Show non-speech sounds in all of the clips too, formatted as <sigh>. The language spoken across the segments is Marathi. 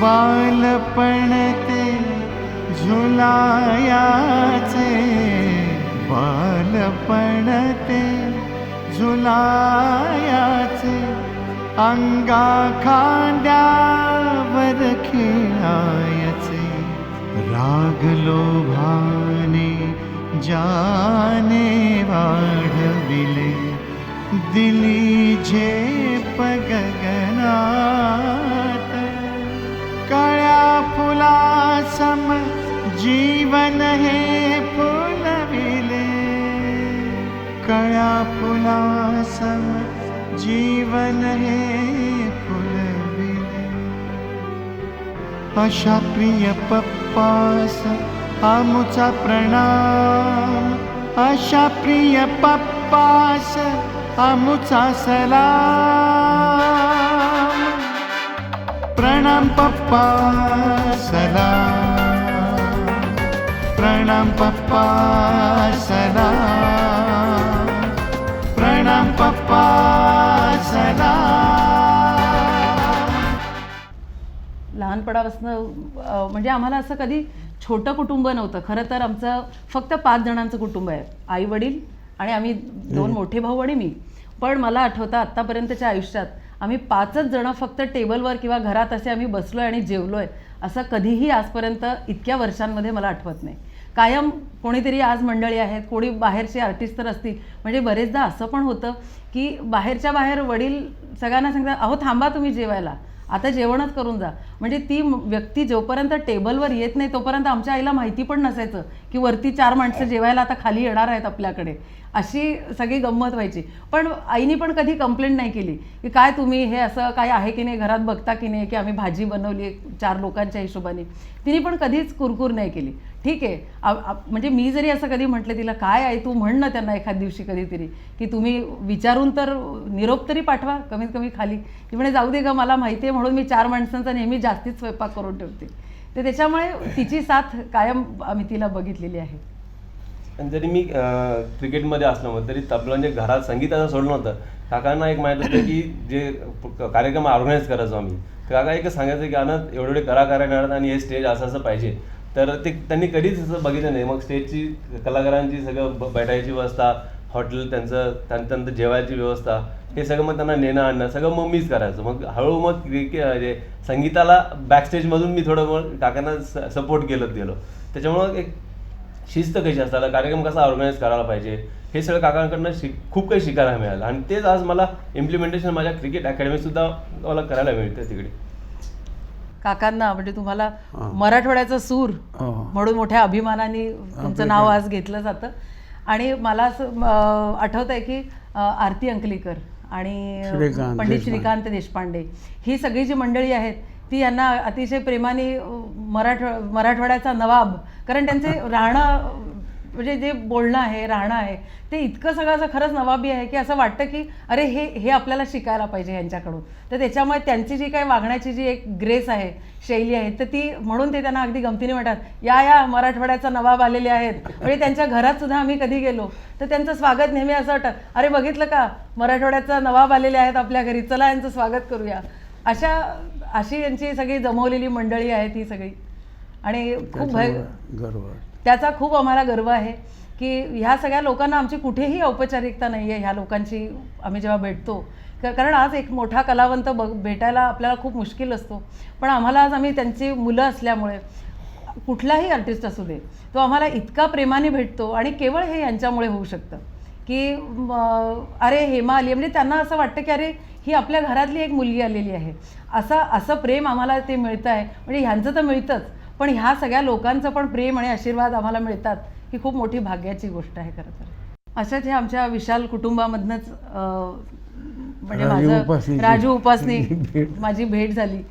बालपण ते झुलायाचे बालपण ते झुलायाचे अंगा खांद्या राग भाने जाने वाढविले दिली झेप गगनात. काळ्या फुलासम जीवन हे फुलविले कळ्या फुला सम जीवन हे फुलविले अशा प्रिय पप्पास आमुचा प्रणाम. अशा प्रिय पप्पास आमुचा सलाम. प्रणाम पप्पा सलाम. प्रणाम पप्पा सलाम. लहानपणापासून म्हणजे आम्हाला असं कधी छोटं कुटुंब नव्हतं. खरं तर आमचं फक्त पाच जणांचं कुटुंब आहे. आई वडील आणि आम्ही दोन मोठे भाऊ आणि मी. पण मला आठवतं आत्तापर्यंतच्या आयुष्यात आम्ही पाचच जणं फक्त टेबलवर किंवा घरात असे आम्ही बसलोय आणि जेवलोय असं कधीही आजपर्यंत इतक्या वर्षांमध्ये मला आठवत नाही. कायम कोणीतरी आज मंडळी आहेत कोणी बाहेरचे आर्टिस्ट तर असतील. म्हणजे बरेचदा असं पण होतं की बाहेरच्या बाहेर वडील सगळ्यांना सांगतात अहो थांबा तुम्ही जेवायला. आता जेवणच करून जा. म्हणजे ती व्यक्ती जोपर्यंत टेबलवर येत नाही तोपर्यंत आमच्या आईला माहिती पण नसायचं की वरती चार माणसं जेवायला आता खाली येणार आहेत आपल्याकडे. अशी सगळी गंमत व्हायची. पण आईने पण कधी कंप्लेंट नाही केली. की काय तुम्ही हे असं काय आहे की नाही घरात बघता की नाही की आम्ही भाजी बनवली आहे चार लोकांच्या हिशोबाने? तिने पण कधीच कुरकुर नाही केली. ठीक आहे. म्हणजे मी जरी असं कधी म्हटलं तिला काय आहे तू म्हण ना त्यांना एखाद दिवशी कधीतरी की तुम्ही विचारून तर निरोप तरी पाठवा कमीत कमी खाली. ती म्हणे जाऊ दे ग मला माहिती आहे म्हणून मी चार माणसांचा नेहमी जास्तीच स्वयंपाक करून ठेवते. तर त्याच्यामुळे तिची साथ कायम आम्ही तिला बघितलेली आहे. आणि जरी मी क्रिकेटमध्ये क्रिकेटमध्ये असल्यामुळे तरी तबला म्हणजे घरात संगीताचं सोडलं नव्हतं काकांना एक माहीत होतं की जे कार्यक्रम ऑर्गनाईज करायचो आम्ही. तर काका एक सांगायचं की आनंद एवढे एवढे कलाकार येणार आणि हे स्टेज असं असं पाहिजे. तर ते त्यांनी कधीच असं बघितलं नाही. मग स्टेजची कलाकारांची सगळं ब- बैठायची व्यवस्था हॉटेल त्यांचं त्यांचं जेवायची व्यवस्था हे सगळं मग त्यांना नेणं आणणं सगळं मग मीच करायचं. मग हळूहळू मग क्रिके म्हणजे संगीताला बॅकस्टेजमधून मी थोडं मग काकांना सपोर्ट केलं गेलो त्याच्यामुळं एक शिस्त कशी असतात? कार्यक्रम कसा ऑर्गनाईज करायला पाहिजे? हे सगळं काकांकडनं शिक खूप काही शिकायला मिळालं. आणि तेच आज मला इम्प्लिमेंटेशन माझ्या क्रिकेट अकॅडमीत सुद्धा मला करायला मिळतं तिकडे. काकांना म्हणजे तुम्हाला मराठवाड्याचा सूर हो. म्हणून मोठ्या अभिमानाने तुमचं नाव आज घेतलं जातं. आणि मला असं आठवत आहे की आरती अंकलीकर आणि पंडित. श्रीकांत देशपांडे ही सगळी जी मंडळी आहेत ती यांना अतिशय प्रेमाने मराठ मराठवाड्याचा नवाब. कारण त्यांचे राहणं म्हणजे जे बोलणं आहे राहणं आहे ते इतकं सगळं असं खरंच नवाबी आहे की असं वाटतं की अरे हे हे आपल्याला शिकायला पाहिजे यांच्याकडून. तर त्याच्यामुळे त्यांची जी काही वागण्याची जी एक ग्रेस आहे शैली आहे तर ती म्हणून ते त्यांना अगदी गमतीने म्हणतात या या मराठवाड्याचा नवाब आलेले आहेत. म्हणजे त्यांच्या घरात सुद्धा आम्ही कधी गेलो तर त्यांचं स्वागत नेहमी असं वाटतं अरे बघितलं का? मराठवाड्याचा नवाब आलेले आहेत आपल्या घरी चला यांचं स्वागत करूया. अशा अशी यांची सगळी जमवलेली मंडळी आहे ती सगळी. आणि खूप भय गर्व. त्याचा खूप आम्हाला गर्व आहे की ह्या सगळ्या लोकांना आमची कुठेही औपचारिकता नाही आहे ह्या लोकांची आम्ही जेव्हा भेटतो. कारण आज एक मोठा कलावंत बघ भेटायला आपल्याला खूप मुश्किल असतो. पण आम्हाला आज आम्ही त्यांची मुलं असल्यामुळे कुठलाही आर्टिस्ट असू दे तो आम्हाला इतका प्रेमाने भेटतो आणि केवळ हे यांच्यामुळे होऊ शकतं. की अरे हेमा आली म्हणजे त्यांना असं वाटतं की अरे ही आपल्या घरातली एक मुलगी आलेली आहे. असं असं प्रेम आम्हाला ते मिळतं आहे म्हणजे ह्यांचं तर मिळतंच. पण ह्या सगळ्या लोकांचं पण प्रेम आणि आशीर्वाद आम्हाला मिळतात. ही खूप मोठी भाग्याची गोष्ट आहे खरं तर. अशाच हे आमच्या विशाल कुटुंबामधनंच म्हणजे माझं राजू उपासनी. <laughs> माझी भेट झाली.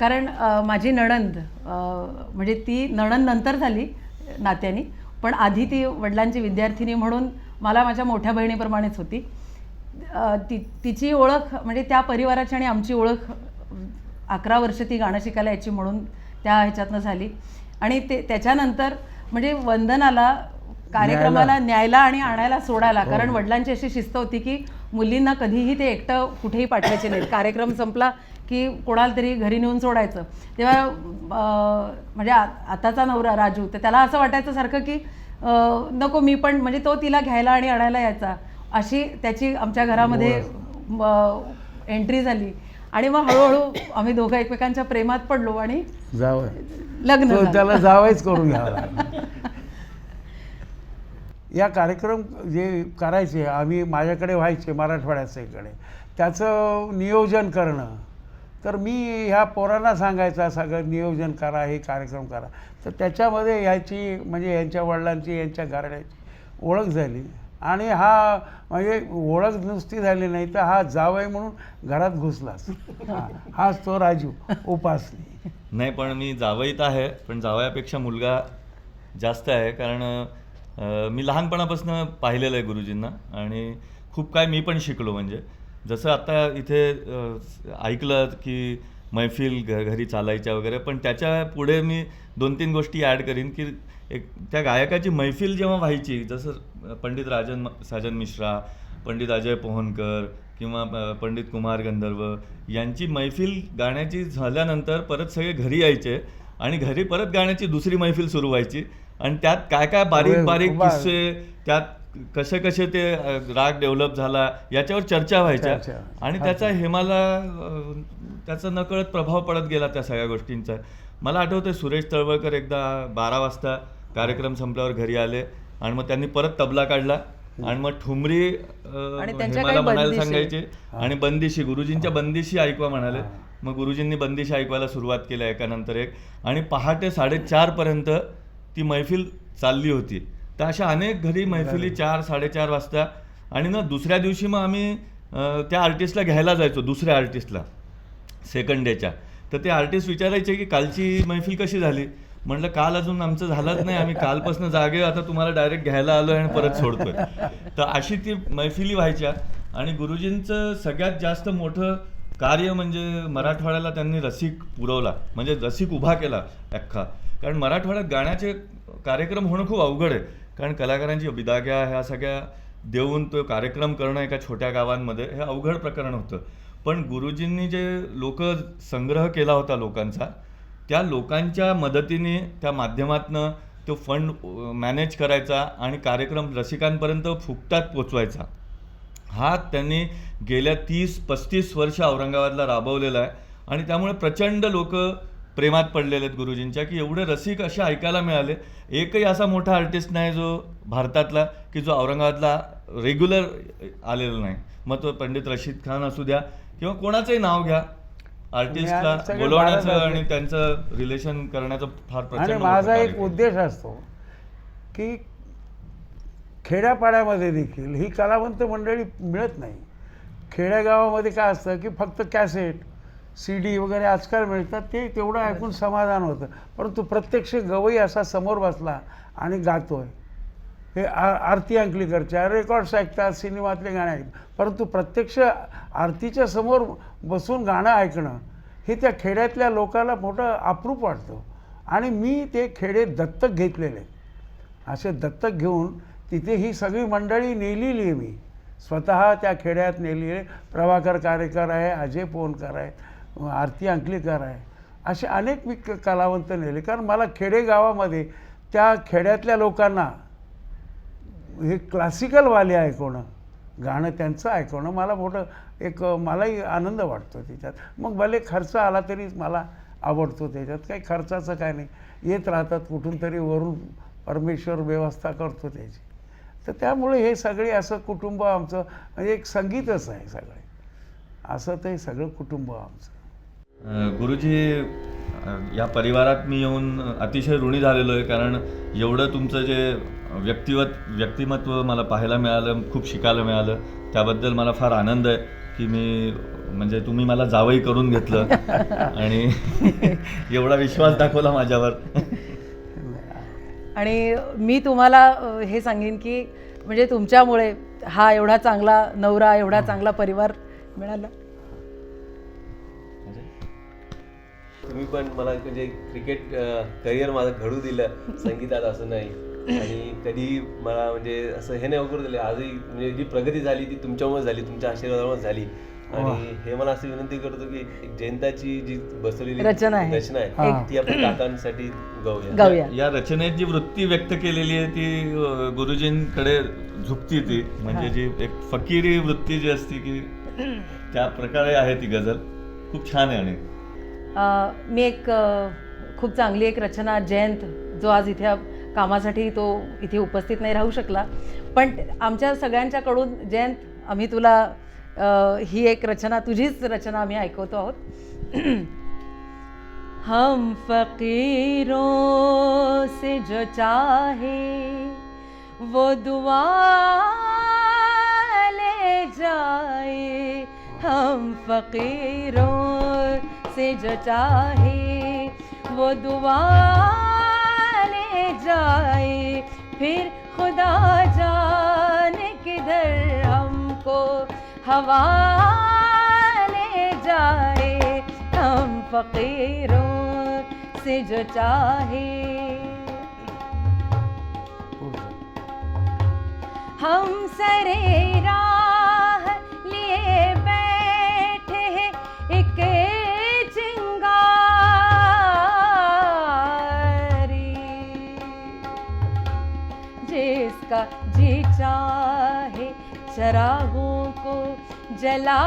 कारण माझी नणंद म्हणजे ती नणंद नंतर झाली नात्यानी. पण आधी ती वडिलांची विद्यार्थिनी म्हणून मला माझ्या मोठ्या बहिणीप्रमाणेच होती. ती तिची ओळख म्हणजे त्या परिवाराची आणि आमची ओळख अकरा वर्ष ती गाणं शिकायला यायची म्हणून त्या ह्याच्यातनं झाली. आणि ते त्याच्यानंतर म्हणजे वंदनाला कार्यक्रमाला न्यायला. आणि आणायला सोडायला. कारण वडिलांची अशी शिस्त होती की मुलींना कधीही ते एकटं कुठेही पाठवायचे नाहीत. कार्यक्रम संपला की कोणाला तरी घरी नेऊन सोडायचं. तेव्हा म्हणजे आ- आताचा नवरा राजू तर त्याला असं वाटायचं सारखं की नको मी पण म्हणजे तो तिला घ्यायला आणि आणायला यायचा. अशी त्याची आमच्या घरामध्ये एंट्री झाली. आणि मग हळूहळू आम्ही दोघं एकमेकांच्या प्रेमात पडलो आणि जावं. लग्न. त्याला जावंच करून घ्यावं या कार्यक्रम जे करायचे आम्ही माझ्याकडे व्हायचे मराठवाड्याच्याकडे त्याचं नियोजन करणं. तर मी ह्या पोरांना सांगायचा सगळं नियोजन करा हे कार्यक्रम करा. तर त्याच्यामध्ये याची म्हणजे यांच्या वडिलांची यांच्या घराण्याची ओळख झाली. आणि हा म्हणजे ओळख नुसती झाली नाही तर हा जावई म्हणून घरात घुसलाच हाच तो राजू उपासनी. नाही पण मी जावईत आहे पण जावयापेक्षा मुलगा जास्त आहे कारण मी लहानपणापासून पाहिलेलं आहे गुरुजींना आणि खूप काय मी पण शिकलो म्हणजे. जसं आता इथे ऐकलं की मैफिल घ घरी चालायच्या वगैरे पण त्याच्या पुढे मी दोन तीन गोष्टी ॲड करीन की एक त्या गायकाची मैफिल जेव्हा व्हायची जसं पंडित राजन साजन मिश्रा पंडित अजय पोहनकर किंवा पंडित कुमार गंधर्व यांची मैफिल गाण्याची झाल्यानंतर परत सगळे घरी यायचे आणि घरी परत गाण्याची दुसरी मैफिल सुरू व्हायची आणि त्यात काय काय बारीक बारीक. किस्से त्यात कसे कसे ते राग डेव्हलप झाला याच्यावर चर्चा व्हायच्या. आणि त्याचा हेमाला त्याचा नकळत प्रभाव पडत गेला त्या सगळ्या गोष्टींचा. मला आठवतं सुरेश तळवळकर एकदा बारा वाजता कार्यक्रम संपल्यावर घरी आले आणि मग त्यांनी परत तबला काढला आणि मग ठुमरी काही म्हणायला बंदिशी. सांगायचे. आणि बंदिशी गुरुजींच्या बंदिशी ऐकवा म्हणाले. मग गुरुजींनी बंदिशी ऐकवायला सुरुवात केली एकानंतर एक. आणि पहाटे साडेचार पर्यंत ती मैफिल चालली होती. तर अशा अनेक घरी मैफिली चार साडेचार वाजता. आणि ना दुसऱ्या दिवशी मग आम्ही त्या आर्टिस्टला घ्यायला जायचो दुसऱ्या आर्टिस्टला. सेकंड डेच्या तर ते आर्टिस्ट विचारायचे की कालची मैफिल कशी झाली? म्हटलं काल अजून आमचं झालंच नाही. आम्ही कालपासून जागे आता तुम्हाला डायरेक्ट घ्यायला आलोय आणि परत सोडतोय. तर अशी ती मैफिली व्हायच्या. आणि गुरुजींचं सगळ्यात जास्त मोठं कार्य म्हणजे मराठवाड्याला त्यांनी रसिक पुरवला. म्हणजे रसिक उभा केला अख्खा. कारण मराठवाड्यात गाण्याचे कार्यक्रम होणं खूप अवघड आहे. कारण कलाकारांची बिदाग्या ह्या सगळ्या देऊन तो कार्यक्रम करणं एका छोट्या गावांमध्ये हे अवघड प्रकरण होतं. पण गुरुजींनी जे लोक संग्रह केला होता लोकांचा त्या लोकांच्या मदतीने त्या माध्यमातनं तो फंड मॅनेज करायचा आणि कार्यक्रम रसिकांपर्यंत फुकटात पोचवायचा. हा त्यांनी गेल्या तीस पस्तीस वर्ष औरंगाबादला राबवलेला आहे आणि त्यामुळे प्रचंड लोक प्रेमात पडलेले आहेत गुरुजींच्या की एवढे रसिक असे ऐकायला मिळाले. एकही असा मोठा आर्टिस्ट नाही जो भारतातला की जो औरंगाबादला रेग्युलर आलेला नाही. मग तो पंडित रशीद खान असू द्या किंवा कोणाचंही नाव घ्या. आर्टिस्टला सगळे बोलवण्याचं आणि त्यांचं रिलेशन करण्याचं फार आणि प्रचंड माझा मोठं एक कार्य. उद्देश असतो की खेड्यापाड्यामध्ये देखील ही कलावंत मंडळी मिळत नाही. खेड्यागावामध्ये काय असतं की फक्त कॅसेट सी डी वगैरे आजकाल मिळतात ते तेवढं ऐकून समाधान होतं. परंतु प्रत्यक्ष गवई असा समोर बसला आणि गातोय. हे आ आरती अंकलीकरच्या रेकॉर्ड्स ऐकतात सिनेमातले गाणे ऐकतात. परंतु प्रत्यक्ष आरतीच्या समोर बसून गाणं ऐकणं हे त्या खेड्यातल्या लोकाला मोठं अप्रूप वाटतं. आणि मी ते खेडे दत्तक घेतलेले. असे दत्तक घेऊन तिथे ही सगळी मंडळी नेलेली आहे मी. स्वतः त्या खेड्यात नेलेली आहे. प्रभाकर कारेकर आहे अजय पोनकर आहे आरती अंकलीकर आहे. असे अनेक मी क- कलावंत नेले. कारण मला खेडेगावामध्ये त्या खेड्यातल्या लोकांना हे क्लासिकलवाले ऐकवणं गाणं त्यांचं ऐकवणं मला मोठं एक मलाही आनंद वाटतो त्याच्यात. मग भले खर्च आला तरी मला आवडतो त्याच्यात काही खर्चाचं काय नाही. येत राहतात कुठून तरी वरून परमेश्वर व्यवस्था करतो त्याची. तर त्यामुळे हे सगळे असं कुटुंब आमचं म्हणजे एक संगीतच आहे सगळे. असं ते सगळं कुटुंब आमचं. गुरुजी या परिवारात मी येऊन अतिशय ऋणी झालेलो आहे कारण एवढं तुमचं जे व्यक्तिवत व्यक्तिमत्व मला पाहायला मिळालं खूप शिकायला मिळालं त्याबद्दल मला फार आनंद आहे की मी म्हणजे तुम्ही मला जावई करून घेतलं. <laughs> आणि <laughs> एवढा विश्वास दाखवला माझ्यावर. आणि मी तुम्हाला हे सांगेन की म्हणजे तुमच्यामुळे हा एवढा चांगला नवरा एवढा चांगला परिवार मिळाला. तुम्ही पण मला म्हणजे क्रिकेट करिअर माझं घडू दिलं संगीतात असं नाही. आणि कधी मला म्हणजे असं हे नाही करू दिले आजही म्हणजे जी प्रगती झाली ती तुमच्यामुळे झाली तुमच्या आशीर्वादामुळे झाली. आणि हे मला असं विनंती करतो की जयंताची जी बसवलेली रचना आहे. रचना हा. आहे ती आपण काकांसाठी गाऊया. या रचनेत जी वृत्ती व्यक्त केलेली आहे ती गुरुजींकडे झुकती ती. म्हणजे जी एक फकीरी वृत्ती जी असते की त्या प्रकारे आहे ती गझल. खूप छान आहे आणि मी एक खूप चांगली एक रचना जयंत जो आज इथे कामासाठी तो इथे उपस्थित नाही राहू शकला. पण आमच्या सगळ्यांच्याकडून जयंत आम्ही तुला ही एक रचना तुझीच रचना आम्ही ऐकवतो आहोत. <clears throat> हम फकीरों से जो चाहे वो दुआ ले जाए। हम फकीरों से जो चाहे वो दुआ ले जाए फिर खुदा जाने किधर हमको हवा ले जाए हम फकीरों से जो चाहे हम सरे राह चरागों को जला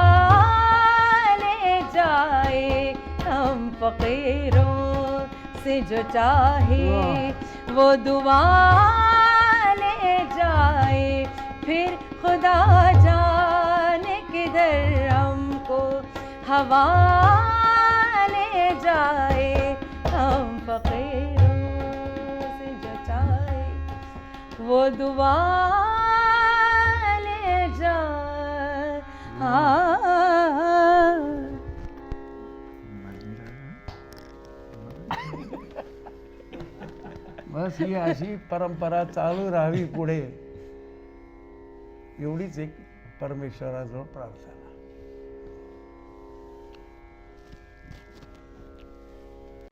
ले जाए हम फकीरों से जो चाहे वो दुआ ले जाए फिर खुदा जाने किधर हमको हवा ले जाए हम फकीरों से जो चाहे वो दुआ ले <laughs> बस ही अशी परंपरा चालू राहावी पुढे. एवढीच एक परमेश्वराजवळ प्रार्थना.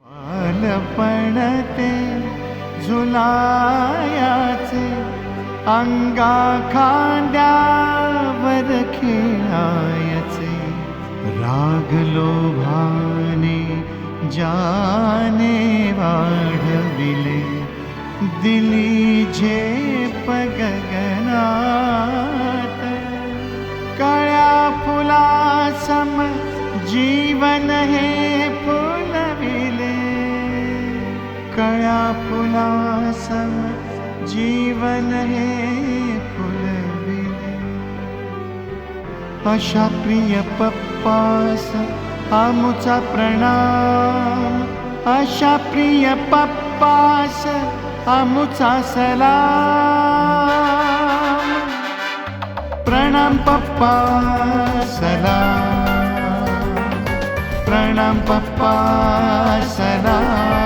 बालपणते झुलायाचे अंगा वर खेळायचे राग लोभाने जाने वाढविले दिली झेप गगनात. कळ्या फुलासम जीवन हे फुलविले. कळ्या फुलासम जीवन हे अशा प्रिय पप्पास आमुचा प्रणाम. अशा प्रिय पप्पास आमुचा सलाम. प्रणाम पप्पा सलाम. प्रणाम पप्पा सलाम.